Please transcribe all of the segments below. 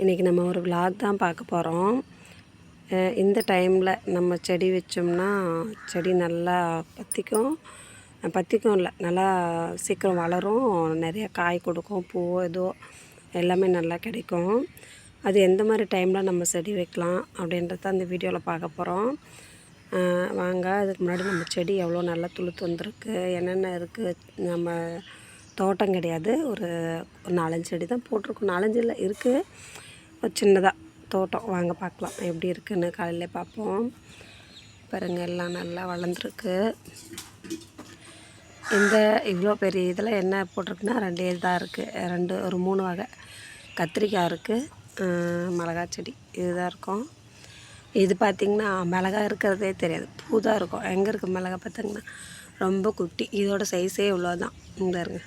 இன்றைக்கி நம்ம ஒரு விளாக் தான் பார்க்க போகிறோம் இந்த டைமில் நம்ம செடி வச்சோம்னா செடி நல்லா பற்றிக்கும் பற்றிக்கும் இல்லை நல்லா சீக்கிரம் வளரும். நிறைய காய் கொடுக்கும் பூ ஏதோ எல்லாமே நல்லா கிடைக்கும். அது எந்த மாதிரி டைமில் நம்ம செடி வைக்கலாம் அப்படின்றத அந்த வீடியோவில் பார்க்க போகிறோம் வாங்க அதுக்கு முன்னாடி நம்ம செடி எவ்வளோ நல்லா துளுத்து வந்திருக்கு என்னென்ன இருக்குது நம்ம தோட்டம் கிடையாது. ஒரு ஒரு நாலஞ்சு செடி தான் போட்டிருக்கோம். நாலஞ்சு இல்லை இருக்குது ஒரு சின்னதாக தோட்டம். வாங்க பார்க்கலாம். எப்படி இருக்குன்னு காலையில் பார்ப்போம். பாருங்க எல்லாம் நல்லா வளர்ந்துருக்கு. இந்த இவ்வளோ பெரிய இதில் என்ன போட்டிருக்குன்னா ரெண்டு இதாக இருக்குது ரெண்டு ஒரு மூணு வகை. கத்திரிக்காய் இருக்குது மிளகா செடி இதுதான் இருக்கும். இது பார்த்திங்கன்னா மிளகா இருக்கிறதே தெரியாது. பூ தான் இருக்கும். எங்கே இருக்குது மிளகா பார்த்திங்கன்னா? ரொம்ப குட்டி. இதோட சைஸே இவ்வளோ தான் இந்த இருங்க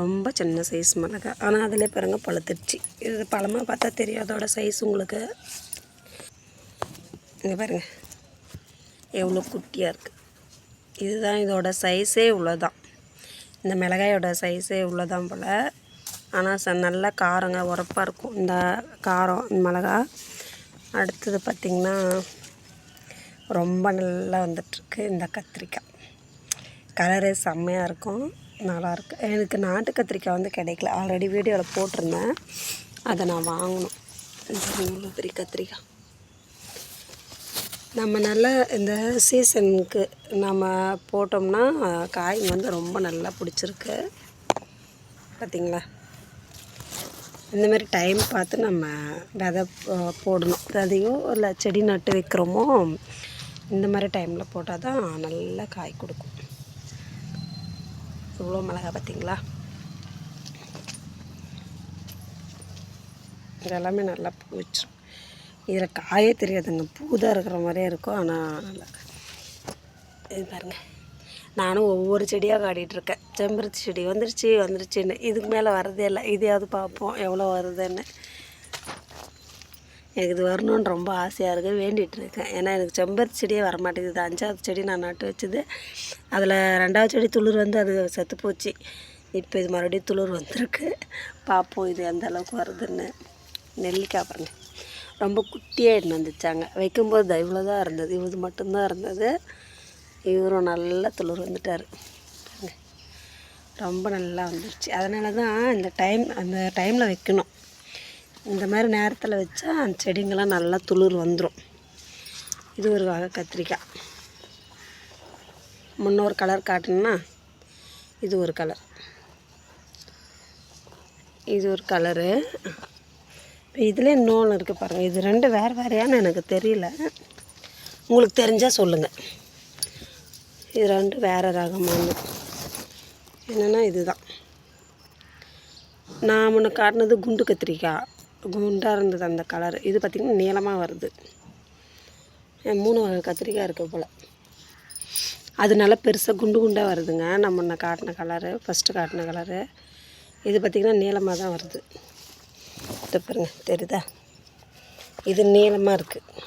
ரொம்ப சின்ன சைஸ் மிளகா. ஆனால் அதில் பாருங்கள் பழுத்துருச்சு. இது பழமாக பார்த்தா தெரியும். அதோட சைஸ் உங்களுக்கு. இங்கே பாருங்கள் எவ்வளோ குட்டியாக இருக்குது இதுதான் இதோட சைஸே இவ்வளோ தான் இந்த மிளகாயோட சைஸே இவ்வளோதான் போல். ஆனால் ச நல்லா காரங்க உரப்பாக இருக்கும். இந்த காரம் இந்த மிளகா. அடுத்தது பார்த்திங்கன்னா ரொம்ப நல்லா வந்துட்டுருக்கு இந்த கத்திரிக்காய். கலரே செம்மையாக இருக்கும். நல்லாயிருக்கு. எனக்கு நாட்டு கத்திரிக்காய் வந்து கிடைக்கல. ஆல்ரெடி வீடியோவில் போட்டிருந்தேன். அதை நான் வாங்கணும். இந்த பெரிய கத்திரிக்காய். நம்ம நல்லா இந்த சீசனுக்கு நம்ம போட்டோம்னா காய் வந்து ரொம்ப நல்லா பிடிச்சிருக்கு. பார்த்திங்களா இந்தமாரி டைம் பார்த்து நம்ம விதை போடணும். விதையோ இல்லை செடி நட்டு வைக்கிறோமோ இந்த மாதிரி டைமில் போட்டால் தான் நல்லா காய் கொடுக்கும். இவ்வளோ மிளகா பார்த்தீங்களா? இதெல்லாமே நல்லா பூ வச்சிரும் இதில் காயே தெரியாதுங்க. பூ தான் இருக்கிற மாதிரியே இருக்கும். ஆனால் நல்லா இது பாருங்கள் நானும் ஒவ்வொரு செடியாக காட்டிகிட்ருக்கேன் செம்பருத்தி செடி வந்துருச்சு வந்துருச்சுன்னு. இதுக்கு மேலே வரதே இல்லை. இதையாவது பார்ப்போம் எவ்வளோ வருதுன்னு. எனக்கு இது வரணும்னு ரொம்ப ஆசையாக இருக்குது வேண்டிகிட்டு இருக்கேன். ஏன்னா எனக்கு செம்பருத்தி செடியே வரமாட்டேங்குது. அஞ்சாவது செடி நான் நட்டு வச்சது. அதில் ரெண்டாவது செடி துளிர் வந்து அது செத்து போச்சு. இப்போ இது மறுபடியும் துளிர் வந்திருக்கு. பார்ப்போம் இது எந்த அளவுக்கு வருதுன்னு. நெல்லிக்காய் பாருங்க. ரொம்ப குட்டியாக எடுத்து வந்துச்சாங்க. வைக்கும்போது த- இவ்வளோ தான் இருந்தது. இது மட்டும்தான் இருந்தது. இவரும் நல்லா துளிர் வந்துட்டார். ரொம்ப நல்லா வந்துருச்சு. அதனால தான் இந்த டைம் அந்த டைமில் வைக்கணும். இந்த மாதிரி நேரத்தில் வச்சா அந்த செடிங்கெல்லாம் நல்லா துளிர் வந்துடும் இது ஒரு வகை கத்திரிக்காய். முன்னொரு கலர் காட்டணும்னா இது ஒரு கலர் இது ஒரு கலரு இதில் இன்னொன்று இருக்குது பாருங்கள் இது ரெண்டு வேறு வேறையான்னு எனக்கு தெரியல. உங்களுக்கு தெரிஞ்சால் சொல்லுங்கள் இது ரெண்டு வேறு ரகமான என்னென்னா இதுதான். நான் முன்ன காட்டினது குண்டு கத்திரிக்காய். குண்டாக இருந்தது அந்த கலர் இது பார்த்திங்கன்னா நீளமாக வருது. மூணு வகை கத்திரிக்காய் இருக்குது போல். அது நல்லா பெருசாக குண்டு குண்டாக வருதுங்க. நம்ம முன்ன காட்டின கலரு ஃபஸ்ட்டு காட்டின கலரு இது பார்த்திங்கன்னா நீளமாக தான் வருது. இது பாருங்க தெரியுதா? இது நீளமாக இருக்குது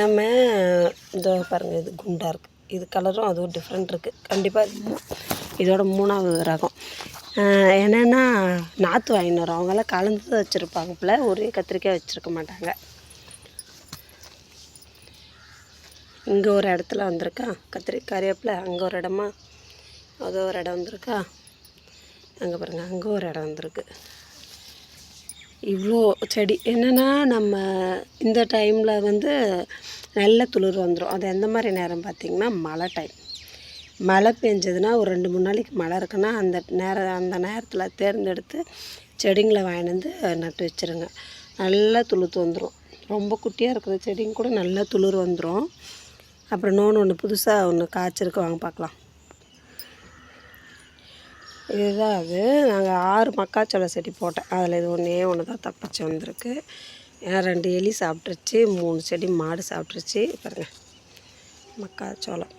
நம்ம இதோ பாருங்கள் இது குண்டாக இருக்குது இது கலரும் அதுவும் டிஃப்ரெண்ட் இருக்குது கண்டிப்பாக இதோட மூணாவது ரகம். என்னென்னா நாற்று வாங்கின்னு வரோம். அவங்கெல்லாம் கலந்து தான் வச்சுருப்பாங்க பிள்ளை ஒரே கத்திரிக்காய் வச்சுருக்க மாட்டாங்க. இங்கே ஒரு இடத்துல வந்திருக்கா. கத்திரி கறிவேப்பிலை அங்கே ஒரு இடமா? அதோ ஒரு இடம் வந்திருக்கா? அங்கே பாருங்கள் அங்கே ஒரு இடம் வந்திருக்கு. இவ்வளோ செடி. என்னென்னா நம்ம இந்த டைமில் வந்து நல்ல துளிர் வந்துடும் அது எந்த மாதிரி நேரம் பார்த்திங்கன்னா மழை டைம் மழை பெஞ்சதுன்னா ஒரு ரெண்டு மூணு நாளைக்கு மழை இருக்குன்னா அந்த நேரம் அந்த நேரத்தில் தேர்ந்தெடுத்து செடிங்களை வாங்கிட்டு வந்து நட்டு வச்சுருங்க. நல்லா துளுத்து வந்துடும் ரொம்ப குட்டியாக இருக்கிற செடிங்க கூட நல்லா துளிர் வந்துடும் அப்புறம் இன்னொன்று ஒன்று புதுசாக ஒன்று காய்ச்சிருக்கு. வாங்க பார்க்கலாம் இதுதான் அது. நாங்கள் ஆறு மக்காச்சோள செடி போட்டேன். அதில் இது ஒன்றே ஒன்று தான் தப்பிச்சு வந்திருக்கு. ஏன்னா ரெண்டு எலி சாப்பிட்ருச்சு மூணு செடி மாடு சாப்பிட்ருச்சு பாருங்கள் மக்காச்சோளம்.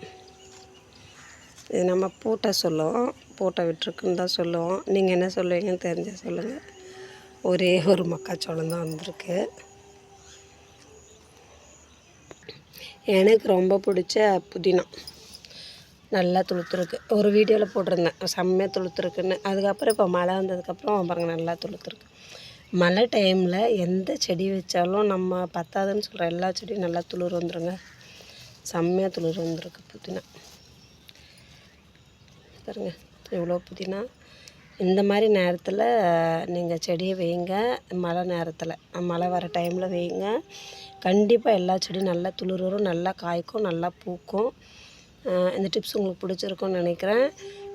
இது நம்ம பூட்டை சொல்லுவோம். பூட்டை விட்டுருக்குன்னு தான் சொல்லுவோம். நீங்கள் என்ன சொல்லுவீங்கன்னு தெரிஞ்சால் சொல்லுங்கள் ஒரே ஒரு மக்காச்சோளம் தான் வந்திருக்கு. எனக்கு ரொம்ப பிடிச்ச புதினா. நல்லா துளுத்துருக்கு. ஒரு வீடியோவில் போட்டிருந்தேன். செம்மையாக துளுத்துருக்குன்னு. அதுக்கப்புறம் இப்போ மழை வந்ததுக்கப்புறம் பாருங்கள் நல்லா துளுத்துருக்கு. மழை டைமில் எந்த செடி வச்சாலும் நம்ம பத்தாதுன்னு சொல்கிற எல்லா செடியும் நல்லா துளிர் வந்துருங்க. செம்மையாக துளிர் வந்திருக்கு புதினா. பாருங்க எவ்வளோ புதினா. இந்த மாதிரி நேரத்தில் நீங்கள் செடியை வைங்க மழை நேரத்தில். மழை வர டைமில் வைங்க. கண்டிப்பாக எல்லா செடியும் நல்லா துளிரும் வரும் நல்லா காய்க்கும் நல்லா பூக்கும். இந்த டிப்ஸ் உங்களுக்கு பிடிச்சிருக்கும்னு நினைக்கிறேன்.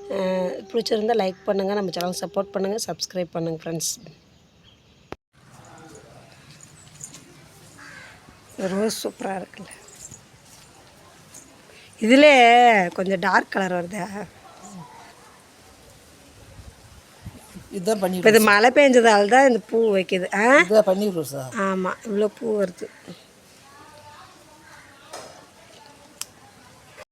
பிடிச்சிருந்தால் பிடிச்சிருந்தா லைக் பண்ணுங்கள் நம்ம சேனல் சப்போர்ட் பண்ணுங்கள் சப்ஸ்கிரைப் பண்ணுங்கள் ஃப்ரெண்ட்ஸ் ரோஸ் சூப்பராக இருக்குல்ல. இதில் கொஞ்சம் டார்க் கலர் வருதா. இதுதான் பன்னீர் இப்போ இது மழை பெஞ்சதால தான் இந்த பூ வைக்குது. ஆ? இதுதான் பன்னீர் ரோஸா ஆமாம் இவ்வளோ பூ வருது.